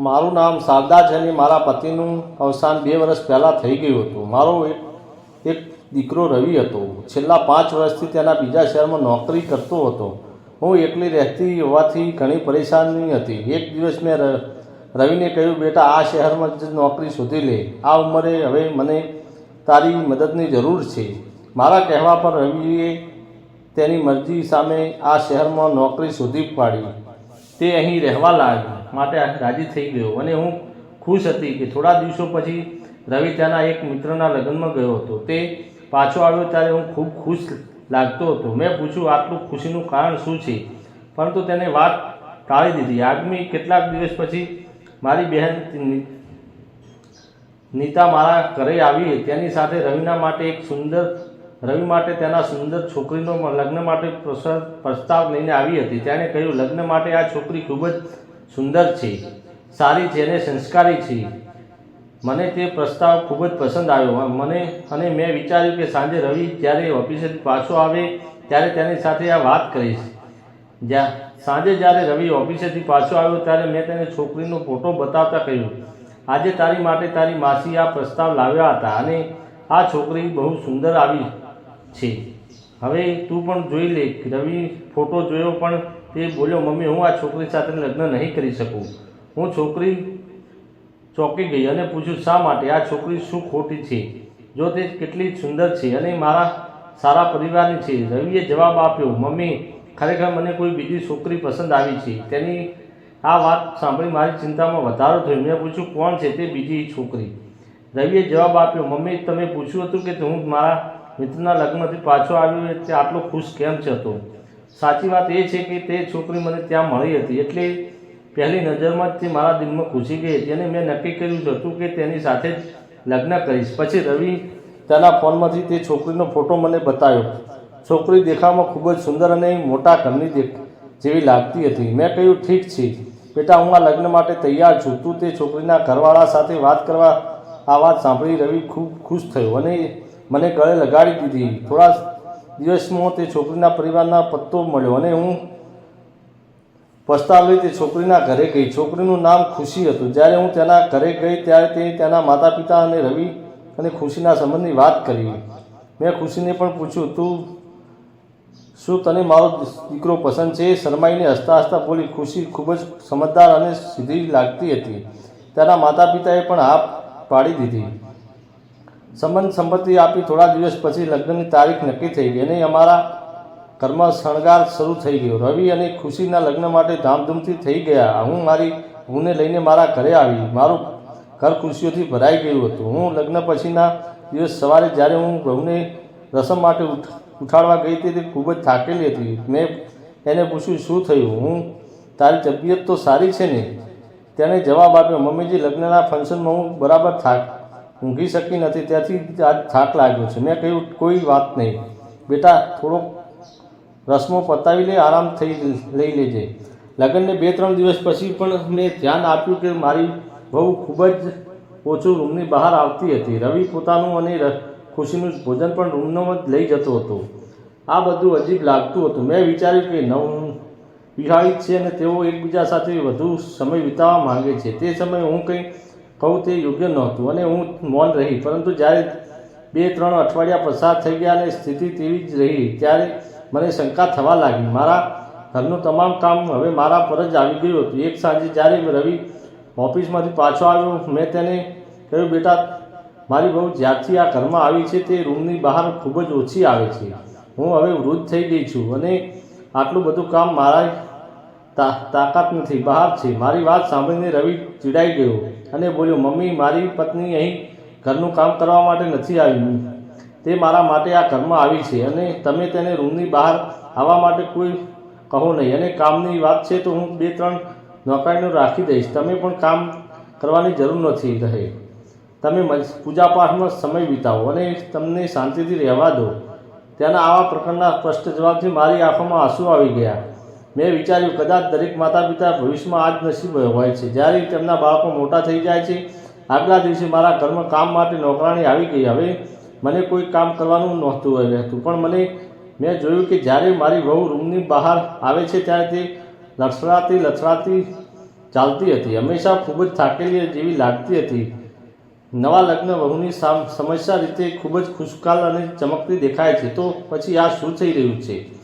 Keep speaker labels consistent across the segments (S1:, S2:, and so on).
S1: મારું નામ શારદા છે અને મારા પતિનું અવસાન બે વર્ષ પહેલાં થઈ ગયું હતું. મારો એક એક દીકરો રવિ હતો. છેલ્લા પાંચ વર્ષથી તેના બીજા શહેરમાં નોકરી કરતો હતો. હું એકલી રહેતી હોવાથી ઘણી પરેશાની હતી. એક દિવસ મેં રવિને કહ્યું, બેટા, આ શહેરમાં જ નોકરી શોધી લે. આ ઉંમરે હવે મને તારી મદદની જરૂર છે. મારા કહેવા પર રવિએ તેની મરજી સામે આ શહેરમાં નોકરી શોધી પાડી. તે અહીં રહેવા લાગ્યો. માટે રાજી થઈ ગયો. અને હું ખુશ હતી કે થોડા દિવસો પછી રવિ ત્યાંના એક મિત્રના લગ્નમાં ગયો હતો. તે પાછો આવ્યો ત્યારે હું ખૂબ ખુશ લાગતો હતો. મેં પૂછ્યું, આટલું ખુશીનું કારણ શું છે? પરંતુ તેને વાત ટાળી દીધી. આગામી કેટલાક દિવસ પછી મારી બહેન નીતા મારા ઘરે આવી તેની સાથે રવિના માટે એક સુંદર, રવિ માટે તેના સુંદર છોકરીનો લગ્ન માટે પ્રસ્તાવ લઈને આવી હતી. તેણે કહ્યું, લગ્ન માટે આ છોકરી ખૂબ જ સુંદર છે, સારી છે અને સંસ્કારી છે. મને તે પ્રસ્તાવ ખૂબ જ પસંદ આવ્યો. મને, અને મેં વિચાર્યું કે સાંજે રવિ જ્યારે ઓફિસેથી પાછો આવે, ત્યારે તેની સાથે આ વાત કરીશ. જ્યાં, સાંજે જ્યારે રવિ ઓફિસેથી પાછો આવ્યો, ત્યારે મેં તેને છોકરીનો ફોટો બતાવતા કહ્યું, આજે તારી માટે તારી માસી આ પ્રસ્તાવ લાવ્યા હતા અને આ છોકરી બહુ સુંદર આવી છે. હવે તું પણ જોઈ લે, રવિ ફોટો જોયો પણ તે બોલ્યો, મમ્મી, હું આ છોકરી સાથે લગ્ન નહીં કરી શકું. હું છોકરી ચોંકી ગઈ અને પૂછ્યું, શા માટે? આ છોકરી શું ખોટી છે? જો તે કેટલી સુંદર છે અને મારા સારા પરિવારની છે. રવિએ જવાબ આપ્યો, મમ્મી, ખરેખર મને કોઈ બીજી છોકરી પસંદ આવી છે. તેની આ વાત સાંભળી મારી ચિંતામાં વધારો થયો. મેં પૂછ્યું, કોણ છે તે બીજી છોકરી? રવિએ જવાબ આપ્યો, મમ્મી, તમે પૂછ્યું હતું કે હું મારા મિત્રના લગ્નથી પાછો આવ્યો તે આટલો ખુશ કેમ છે હતો સાચી વાત એ છે કે તે છોકરી મને ત્યાં મળી હતી. એટલે પહેલી નજરમાં જ તે મારા દિલમાં ઘૂસી ગઈ હતી અને મેં નક્કી કર્યું હતું કે તેની સાથે જ લગ્ન કરીશ. પછી રવિ તેના ફોનમાંથી તે છોકરીનો ફોટો મને બતાવ્યો. છોકરી દેખાવમાં ખૂબ જ સુંદર અને મોટા ઘરની દેખ જેવી લાગતી હતી. મેં કહ્યું, ઠીક છે. બેટા, હું આ લગ્ન માટે તૈયાર છું. તું તે છોકરીના ઘરવાળા સાથે વાત કરવા આ વાત સાંભળી રવિ ખૂબ ખુશ થયો અને મને ગળે લગાડી દીધી. થોડા દિવસમાં તે છોકરીના પરિવારના પત્તો મળ્યો અને હું પસ્તાવી તે છોકરીના ઘરે ગઈ. છોકરીનું નામ ખુશી હતું. જ્યારે હું તેના ઘરે ગઈ ત્યારે તે તેના માતા પિતા અને રવિ અને ખુશીના સંબંધની વાત કરી. મેં ખુશીને પણ પૂછ્યું, તું શું તને મારો દીકરો પસંદ છે? શરમાઈને હસતા હસતા બોલી, ખુશી ખૂબ જ સમજદાર અને સીધી લાગતી હતી. તેના માતા પિતાએ પણ હા પાડી દીધી. સંબંધ સંપત્તિ આપી થોડા દિવસ પછી લગ્નની તારીખ નક્કી થઈ ગઈ અને અમારા ઘરમાં શણગાર શરૂ થઈ ગયો. રવિ અને ખુશીના લગ્ન માટે ધામધૂમથી થઈ ગયા. હું મારી હુંને લઈને મારા ઘરે આવી. મારું ઘર ખુશીઓથી ભરાઈ ગયું હતું. હું લગ્ન પછીના દિવસ સવારે જ્યારે હું વહુને રસમ માટે ઉઠાડવા ગઈ હતી તે ખૂબ જ થાકેલી હતી. મેં એને પૂછ્યું, શું થયું? હું તારી તબિયત તો સારી છે ને? તેણે જવાબ આપ્યો, મમ્મીજી, લગ્નના ફંક્શનમાં હું બરાબર થાક ઊંઘી શકી નથી. ત્યાંથી આજ થાક લાગ્યો છે. મેં કહ્યું, કોઈ વાત નહીં. બેટા, થોડોક રસમો પતાવી લે, આરામ થઈ લઈ લેજે. લગ્નને બે, ત્રણ દિવસ પછી પણ મેં ધ્યાન આપ્યું કે મારી બહુ ખૂબ જ ઓછું રૂમની બહાર આવતી હતી. રવિ પોતાનું અને ખુશીનું ભોજન પણ રૂમનો જ લઈ જતો હતો. આ બધું અજીબ લાગતું હતું. મેં વિચાર્યું કે નવ વિવાહિત છે અને તેઓ એકબીજા સાથે વધુ સમય વિતાવવા માંગે છે. તે સમયે હું કંઈ કહું તે યોગ્ય નહોતું અને હું મૌન રહી. પરંતુ જ્યારે બે ત્રણ અઠવાડિયા પસાર થઈ ગયા અને સ્થિતિ તેવી જ રહી, ત્યારે મને શંકા થવા લાગી. મારા ઘરનું તમામ કામ હવે મારા પર જ આવી ગયું હતું. એક સાંજે જ્યારે રવિ ઓફિસમાંથી પાછો આવ્યો, મેં તેને કહ્યું, બેટા, મારી બહુ જ્યારથી આ ઘરમાં આવી છે. તે રૂમની બહાર ખૂબ જ ઓછી આવે છે. હું હવે વૃદ્ધ થઈ ગઈ છું અને આટલું બધું કામ મારા તાકાત નથી, બહાર છે. મારી વાત સાંભળીને રવિ ચીડાઈ ગયો અને બોલ્યો, મમ્મી, મારી પત્ની અહીં ઘરનું કામ કરવા માટે નથી આવી. તે મારા માટે આ ઘરમાં આવી છે અને તમે તેને રૂમની બહાર આવવા માટે કોઈ કહો નહીં. અને કામની વાત છે તો હું બે ત્રણ નોકરીનો રાખી દઈશ. તમે પણ કામ કરવાની જરૂર નથી રહે. તમે પૂજાપાઠમાં સમય વિતાવો અને તમને શાંતિથી રહેવા દો. તેના આવા પ્રકારના સ્પષ્ટ જવાબથી મારી આંખોમાં આંસુ આવી ગયા. મેં વિચાર્યું, કદાચ દરેક માતા પિતા ભવિષ્યમાં આ જ નસીબ હોય છે. જ્યારે તેમના બાળકો મોટા થઈ જાય છે, આગલા દિવસે મારા ઘરમાં કામ માટે નોકરાણી આવી ગઈ. હવે મને કોઈ કામ કરવાનું નહોતું રહેતું. પણ મને, મેં જોયું કે જ્યારે મારી વહુ રૂમની બહાર આવે છે, ત્યારે તે લથડાતી લથડાતી ચાલતી હતી. હંમેશા ખૂબ જ થાકેલી જેવી લાગતી હતી. નવા લગ્ન વહુની સામ, સમસ્યા રીતે ખૂબ જ ખુશકાલ અને ચમકતી દેખાય છે. તો પછી આ શું થઈ રહ્યું છે?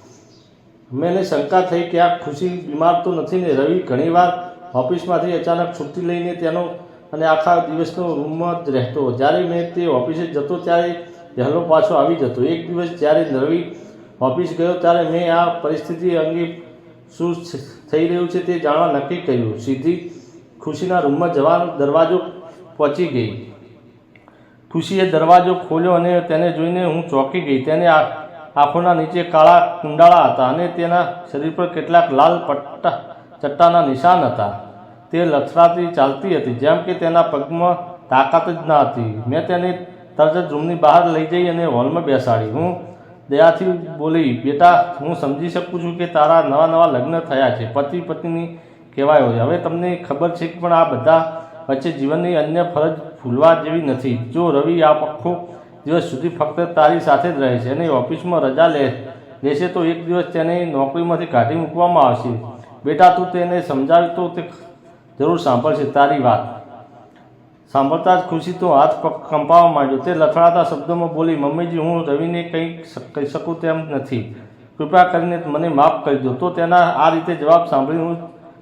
S1: મને શંકા થઈ કે આ ખુશી બીમાર તો નથી ને રવિ ઘણીવાર ઓફિસમાંથી અચાનક છૂટી લઈને તેનો અને આખા દિવસનો રૂમમાં જ રહેતો. જ્યારે મેં તે ઓફિસે જતો ત્યારે વહેલો પાછો આવી જતો. એક દિવસ જ્યારે રવિ ઓફિસ ગયો ત્યારે મેં આ પરિસ્થિતિ અંગે શું થઈ રહ્યું છે તે જાણવા નક્કી કર્યું. સીધી ખુશીના રૂમમાં જવાનો દરવાજો પહોંચી ગઈ. ખુશીએ દરવાજો ખોલ્યો અને તેને જોઈને હું ચોંકી ગઈ. તેને આ આંખોના નીચે કાળા કુંડાળા હતા અને તેના શરીર પર કેટલાક લાલ પટ્ટા ચટ્ટાના નિશાન હતા. તે લથડાતી ચાલતી હતી, જેમ કે તેના પગમાં તાકાત જ ન હતી. મેં તેને તરત જ રૂમની બહાર લઈ જઈ અને હોલમાં બેસાડી. હું દયાથી બોલી, બેટા, હું સમજી શકું છું કે તારા નવા નવા લગ્ન થયા છે, પતિ પત્ની કહેવાય હોય. હવે તમને ખબર છે કે પણ આ બધા વચ્ચે જીવનની અન્ય ફરજ ભૂલવા જેવી નથી. જો રવિ આ આખો દિવસ સુધી ફક્ત તારી સાથે જ રહે છે અને ઓફિસમાં રજા લે લેશે તો એક દિવસ તેને નોકરીમાંથી કાઢી મૂકવામાં આવશે. બેટા, તું તેને સમજાવી તો તે જરૂર સાંભળશે. તારી વાત સાંભળતા જ ખુશી તો હાથ કંપાવા માંડ્યો. તે લથડાતા શબ્દોમાં બોલી, મમ્મીજી, હું રવિને કંઈ કહી શકું તેમ નથી. કૃપા કરીને મને માફ કરી દો. તો તેના આ રીતે જવાબ સાંભળી હું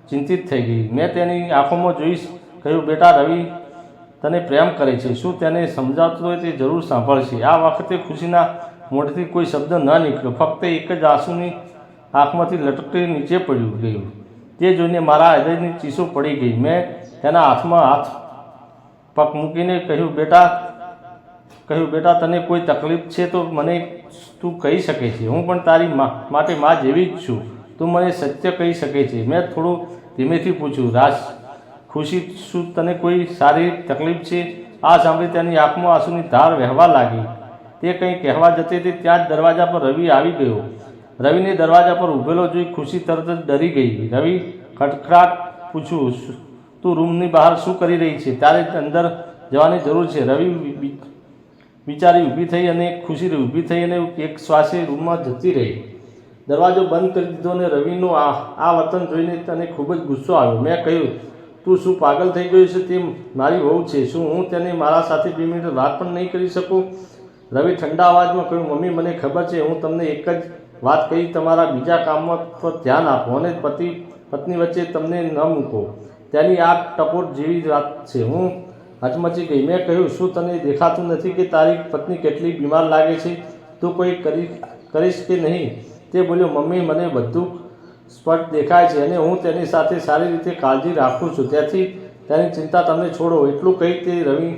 S1: ચિંતિત થઈ ગઈ. મેં તેની આંખોમાં જોઈશ કહ્યું, બેટા, રવિ તને પ્રેમ કરે છે. શું તેને સમજાવતું હોય તે જરૂર સાંભળશે. આ વખતે ખુશીના મોઢેથી કોઈ શબ્દ ન નીકળ્યો. ફક્ત એક જ આંસુની આંખમાંથી લટકતી નીચે પડ્યું ગયું. તે જોઈને મારા હૃદયની ચીસો પડી ગઈ. મેં તેના હાથમાં હાથ પગ મૂકીને કહ્યું, બેટા કહ્યું, બેટા, તને કોઈ તકલીફ છે તો મને તું કહી શકે છે. હું પણ તારી માટે મા જેવી જ છું. તું મને સત્ય કહી શકે છે. મેં થોડું ધીમેથી પૂછ્યું, રાજ ખુશી શું તને કોઈ સારી તકલીફ છે? આ સાંભળી તેની આંખમાં આંસુની ધાર વહેવા લાગી. તે કંઈ કહેવા જતી હતી ત્યાં જ દરવાજા પર રવિ આવી ગયો. રવિને દરવાજા પર ઊભેલો જોઈ ખુશી તરત જ ડરી ગઈ. રવિ ખટખડાટ પૂછ્યું તું રૂમની બહાર શું કરી રહી છે? તારે અંદર જવાની જરૂર છે. રવિ વિચારી ઊભી થઈ અને ખુશી ઊભી થઈ અને એક શ્વાસે રૂમમાં જતી રહી. દરવાજો બંધ કરી દીધો અને રવિનું આ આ વર્તન જોઈને તને ખૂબ જ ગુસ્સો આવ્યો. મેં કહ્યું તું શું પાગલ થઈ ગયો છે તે મારી વહુ છે? શું હું તેને મારા સાથે બે મિનિટ વાત પણ નહીં કરી શકું? રવિ ઠંડા અવાજમાં કહ્યું, મમ્મી, મને ખબર છે, હું તમને એક જ વાત કહી, તમારા બીજા કામમાં પર ધ્યાન આપો અને પતિ, પત્ની વચ્ચે તમને ન મૂકો. તેની આ ટપોટ જેવી વાત છે. હું હચમચી ગઈ. મેં કહ્યું, શું તને દેખાતું નથી કે તારી પત્ની કેટલી બીમાર લાગે છે? તું કોઈ કરી, કરીશ કે નહીં? તે બોલ્યો, મમ્મી, મને બધું સ્પષ્ટ દેખાય છે અને હું તેની સાથે સારી રીતે કાળજી રાખું છું. તેથી તેની ચિંતા તમે છોડો. એટલું કહી તે રવિ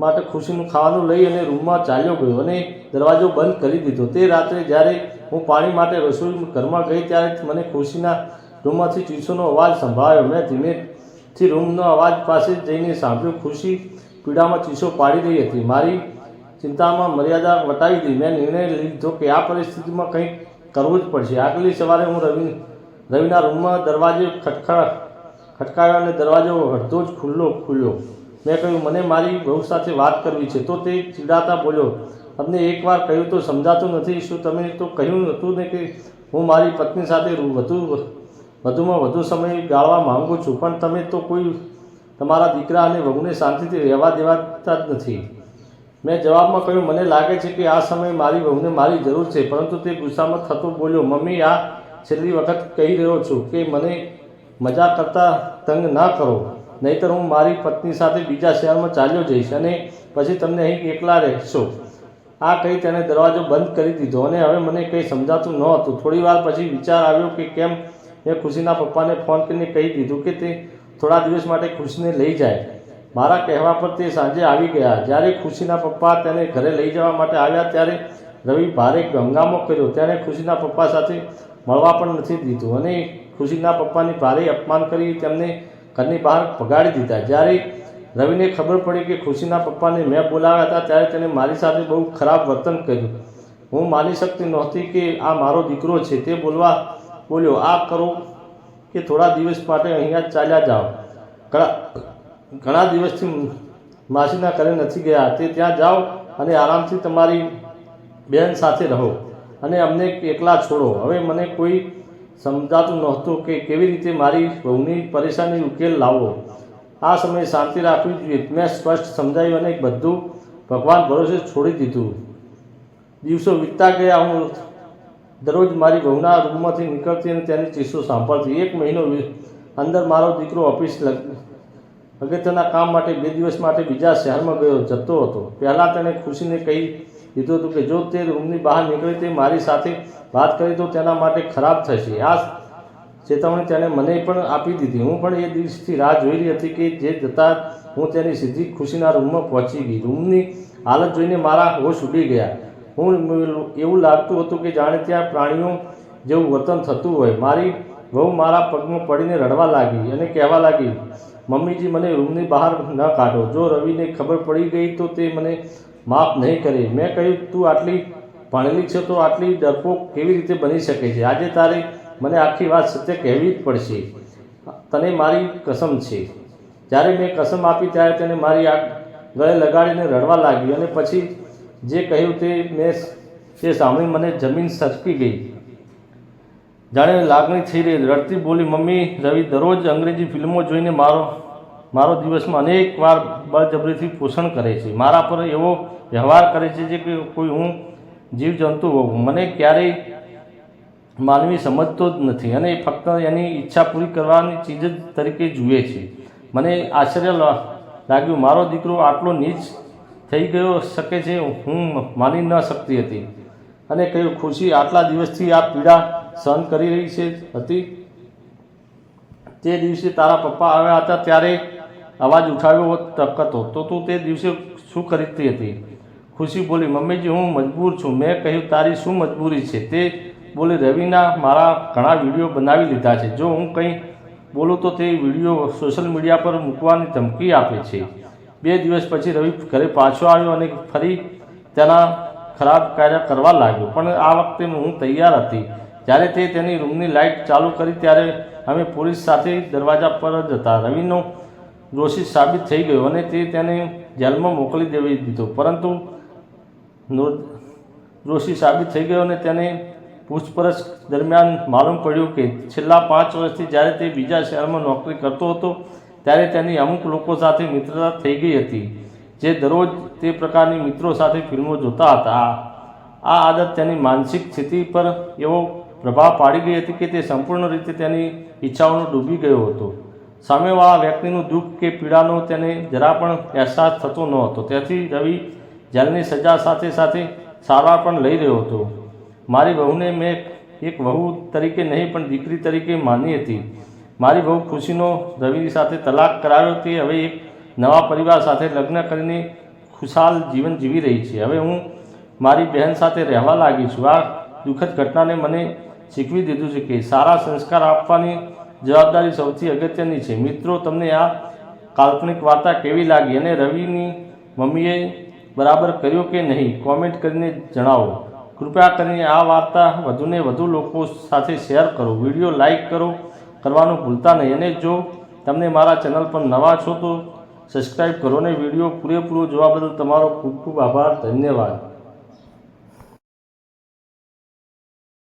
S1: માટે ખુશીનું ખાવાનું લઈ અને રૂમમાં ચાલ્યો ગયો અને દરવાજો બંધ કરી દીધો. તે રાત્રે જ્યારે હું પાણી માટે રસોઈ ઘરમાં ગઈ ત્યારે મને ખુશીના રૂમમાંથી ચીસોનો અવાજ સંભળાયો. મેં ધીમેથી રૂમનો અવાજ પાસે જઈને સાંભળ્યું. ખુશી પીડામાં ચીસો પાડી રહી હતી. મારી ચિંતામાં મર્યાદા વટાવી દીધી મેં નિર્ણય લીધો કે આ પરિસ્થિતિમાં કંઈક કરવું જ પડશે. આગલી સવારે હું રવિ, રવિના રૂમમાં દરવાજે ખટખડા ખટકાયો અને દરવાજો અડધો જ ખુલ્લો ખુલ્યો. મેં કહ્યું, મને મારી બહુ સાથે વાત કરવી છે. તો તે ચીડાતા બોલ્યો, તમને એકવાર કહ્યું તો સમજાતું નથી. શું તમે તો કહ્યું હતું ને કે હું મારી પત્ની સાથે વધુ, વધુમાં વધુ સમય ગાળવા માગું છું, પણ તમે તો કોઈ તમારા દીકરા અને વહુને શાંતિથી રહેવા દેવાતા જ નથી. મેં જવાબમાં કહ્યું, મને લાગે છે કે આ સમયે મારી વહુને મારી જરૂર છે. પરંતુ તે ગુસ્સામાં થતો બોલ્યો, મમ્મી, આ છેલ્લી વખત કહી રહ્યો છું કે મને મજા કરતાં તંગ ના કરો. નહીંતર હું મારી પત્ની સાથે બીજા શહેરમાં ચાલ્યો જઈશ અને પછી તમને અહીં એકલા રહેશો. આ કહી તેણે દરવાજો બંધ કરી દીધો અને હવે મને કંઈ સમજાતું નહોતું. થોડી વાર પછી વિચાર આવ્યો કે કેમ મેં ખુશીના પપ્પાને ફોન કરીને કહી દીધું કે તે થોડા દિવસ માટે ખુશીને લઈ જાય. મારા કહેવા પર તે સાંજે આવી ગયા. જ્યારે ખુશીના પપ્પા તેને ઘરે લઈ જવા માટે આવ્યા, ત્યારે રવિ ભારે હંગામો કર્યો. તેણે ખુશીના પપ્પા સાથે મળવા પણ નથી દીધું અને ખુશીના પપ્પાની ભારે અપમાન કરી તેમને ઘરની બહાર ભગાડી દીધા. જ્યારે રવિને ખબર પડી કે ખુશીના પપ્પાને મેં બોલાવ્યા હતા, ત્યારે તેને મારી સાથે બહુ ખરાબ વર્તન કર્યું. હું માની શકતી નહોતી કે આ મારો દીકરો છે. તે બોલવા બોલ્યો, આ કરો કે થોડા દિવસ માટે અહીંયા ચાલ્યા જાઓ. ઘણા ઘણા દિવસથી માસીના ઘરે નથી ગયા. તે ત્યાં જાઓ અને આરામથી તમારી બહેન સાથે રહો અને અમને એકલા છોડો. હવે મને કોઈ સમજાતું નહોતું કે કેવી રીતે મારી બહુની પરેશાની ઉકેલ લાવવો. આ સમયે શાંતિ રાખવી જોઈએ. મેં સ્પષ્ટ સમજાયું અને બધું ભગવાન ભરોસે છોડી દીધું. દિવસો વીતતા ગયા. હું દરરોજ મારી બહુના રૂમમાંથી નીકળતી અને તેની ચીસો સાંભળતી. એક મહિનો અંદર મારો દીકરો ઓફિસ લગ અગત્યના કામ માટે બે દિવસ માટે બીજા શહેરમાં ગયો, જતો હતો. પહેલાં તેણે ખુશીને કહી દીધું હતું કે, જો તે રૂમની બહાર નીકળે તે મારી સાથે વાત કરી તો તેના માટે ખરાબ થશે. આ ચેતવણી તેણે મને પણ આપી દીધી. હું પણ એ દિવસથી રાહ જોઈ રહી હતી કે જે જતાં હું તેની સીધી ખુશીના રૂમમાં પહોંચી ગઈ. રૂમની હાલત જોઈને મારા હોશ ઉડી ગયા. હું એવું લાગતું હતું કે, જાણે ત્યાં પ્રાણીઓ જેવું વર્તન થતું હોય. મારી વહુ મારા પગમાં પડીને રડવા લાગી અને કહેવા લાગી મમ્મીજી, મને રૂમની બહાર ન કાઢો. જો રવિને ખબર પડી ગઈ તો તે મને માફ નહીં કરે. મેં કહ્યું, તું આટલી ભણેલી છે તો આટલી ડરપોક કેવી રીતે બની શકે છે? આજે તારે મને આખી વાત સત્ય કહેવી જ પડશે. તને મારી કસમ છે. જ્યારે મેં કસમ આપી ત્યારે તેને મારી આ ગળે લગાડીને રડવા લાગી અને પછી જે કહ્યું તે મેં તે સાંભળી મને જમીન સરકી ગઈ. જાણે લાગણી થઈ રહી રડતી બોલી, મમ્મી, રવિ, દરરોજ અંગ્રેજી ફિલ્મો જોઈને મારો મારો દિવસમાં અનેક વાર બળજબરીથી પોષણ કરે છે. મારા પર એવો વ્યવહાર કરે છે જે કે કોઈ હું જીવજંતુ હોઉં. મને ક્યારેય માનવી સમજતો જ નથી અને ફક્ત એની ઈચ્છા પૂરી કરવાની ચીજ જ તરીકે જુએ છે. મને આશ્ચર્ય લાગ્યું, મારો દીકરો આટલો નીચ થઈ ગયો શકે છે? હું માની ન શકતી હતી. અને કહ્યું, ખુશી, આટલા દિવસથી આ પીડા સહન કરી રહી છે હતી. તે દિવસે તારા પપ્પા આવ્યા હતા ત્યારે અવાજ ઉઠાવ્યો તકતો તો તું તે દિવસે શું કરતી હતી? ખુશી બોલી, મમ્મીજી, હું મજબૂર છું. મેં કહ્યું, તારી શું મજબૂરી છે? તે બોલી, રવિના મારા ઘણા વીડિયો બનાવી લીધા છે. જો હું કંઈ બોલું તો તે વીડિયો સોશિયલ મીડિયા પર મૂકવાની ધમકી આપે છે. બે દિવસ પછી રવિ ઘરે પાછો આવ્યો અને ફરી તેના ખરાબ કાર્ય કરવા લાગ્યો. પણ આ વખતે હું તૈયાર હતી. જ્યારે તે તેની રૂમની લાઇટ ચાલુ કરી ત્યારે અમે પોલીસ સાથે દરવાજા પર જ હતા. રવિનો દોષિત સાબિત થઈ ગયો અને તે તેને જેલમાં મોકલી દેવી દીધો. પરંતુ દોષી સાબિત થઈ ગયો અને તેને પૂછપરછ દરમિયાન માલુમ પડ્યું કે છેલ્લા પાંચ વર્ષથી જ્યારે તે બીજા શહેરમાં નોકરી કરતો હતો, ત્યારે તેની અમુક લોકો સાથે મિત્રતા થઈ ગઈ હતી, જે દરરોજ તે પ્રકારની મિત્રો સાથે ફિલ્મો જોતા હતા. આ આદત તેની માનસિક સ્થિતિ પર એવો પ્રભાવ પાડી ગઈ હતી કે તે સંપૂર્ણ રીતે તેની ઈચ્છાઓનો ડૂબી ગયો હતો. સામેવાળા વ્યક્તિનું દુઃખ કે પીડાનો તેને જરા પણ અહેસાસ થતો ન હતો. તેથી રવિ જેલની સજા સાથે સાથે સારવાર પણ લઈ રહ્યો હતો. મારી વહુને મેં એક વહુ તરીકે નહીં, પણ દીકરી તરીકે માની હતી. મારી વહુ ખુશીનો રવિની સાથે તલાક કરાવ્યો તે હવે એક નવા પરિવાર સાથે લગ્ન કરીને ખુશાલ જીવન જીવી રહી છે. હવે હું મારી બહેન સાથે રહેવા લાગી છું. આ દુઃખદ ઘટનાને મને શીખવી દીધું છે કે સારા સંસ્કાર આપવાની જવાબદારી સૌથી અગત્યની છે. મિત્રો, તમને આ કાલ્પનિક વાર્તા કેવી લાગી અને રવિની મમ્મીએ બરાબર કર્યો કે નહીં કોમેન્ટ કરીને જણાવો. કૃપયા કરીને આ વાર્તા વધુને વધુ લોકો સાથે શેર કરો. વીડિયો લાઈક કરો, કરવાનું ભૂલતા નહીં. અને જો તમને મારા ચેનલ પર નવા છો તો સબસ્ક્રાઈબ કરો અને વીડિયો પૂરેપૂરો જોવા બદલ તમારો ખૂબ ખૂબ આભાર. ધન્યવાદ.